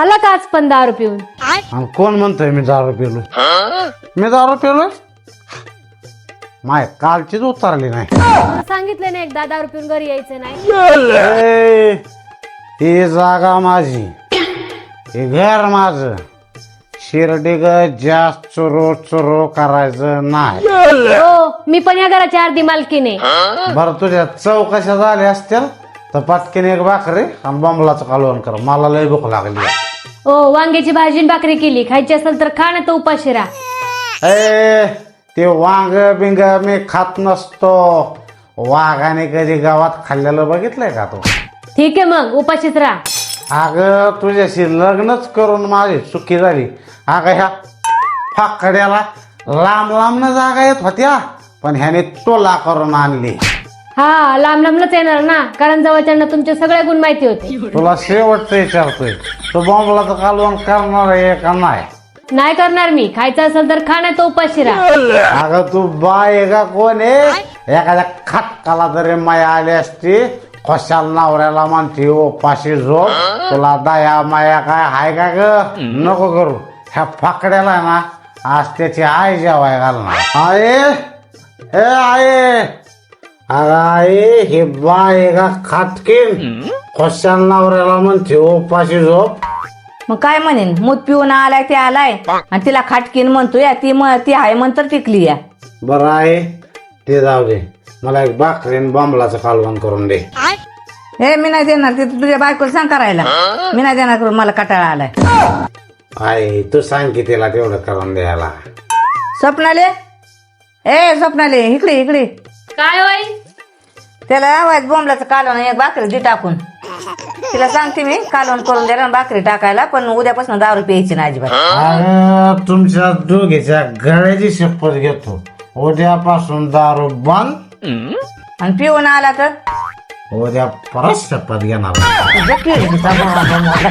आला का आज पण दारू पिऊन? आणि कोण म्हणतोय मी दारू पिलो? मी दारू पिलोय माय कालचीच उतरली नाही. सांगितलं ना एकदा दारू पिऊन घरी यायचं नाही. ए, ही जागा माझी. हे घर माझ. शिर्डी ग जास्त चुरो चुरो करायचं नाही. हो मी पण या घराची अर्धी मालकीने. बरं तुझ्या चौकशा झाल्या असतील तर पटकीने एक भाकरी आणि बंबलाचं कालवण कर. मला लय भूक लागली. हो वांग्याची भाजी आणि भाकरी केली. खायची असेल तर खा ना तर उपाशी राहा. ए ते वांग बिंग मी खात नसतो. वाघाने कधी गावात खाल्लेलं बघितलंय का तू? ठीक आहे मग उपाशीच राहा. अगं तुझ्याशी लग्नच करून माझी चुकी झाली. अगं ह्या फाकड्याला लांब लांब न जागा येत होत्या पण ह्याने तोला करून आणली. हा लांब लांबनच येणार ना कारण जवळच्यांना तुमचे सगळे गुण माहिती होते. तुला शेवटचं विचारतोय तू बॉम्बलाचं कालवण करणार आहे का नाही? नाही करणार मी. खायचं असेल तर खा नाही तर उपाशी राहा. अगं तू बाय आहे का कोण आहे? एखाद्या खटकाला जरी माया आली असती कशाल नवऱ्याला म्हणते ओ पाशी झोप तुला दया माया काय हाय का ग? नको करू. ह्या फाकड्याला आहे ना आज त्याची आई जेवाय घालणार. आहे हे आहे अगं आहे हे बाय का खाटकीन? कशाल नवऱ्याला म्हणते ओ पाशी झोप? मग काय म्हणेन? मूत पिऊन आलाय ते आलाय. आणि तिला खाटकीन म्हणतोय ती म- ती आहे म्हणतर टिकली या. बरं आहे. ते जाऊ दे. मला एक भाकरीन बॉम्बलाचं कालवण करून दे. हे मी नाही देणार. ते तुझ्या बायकोला सांग करायला. मी नाही देणार करून. मला कटाळा आलाय. आई तू सांग की तिला तेवढं करून द्यायला. स्वप्नाले? ए स्वप्नाले इकडे इकडे. काय होय? त्याला आवाज बोंबलाचं कालवण एक भाकरी दे टाकून. तिला सांगते मी कालवण करून द्यायला आणि भाकरी टाकायला पण उद्यापासून दारू प्यायची ना अजिबात. अरे तुमच्या दोघीच्या गळ्याची शपथ घेतो. उद्यापासून दारू बंद आणि पिऊन आला तर उद्या परत शपथ घेणार तुझ्या किडीचा बोंबला बोंबला.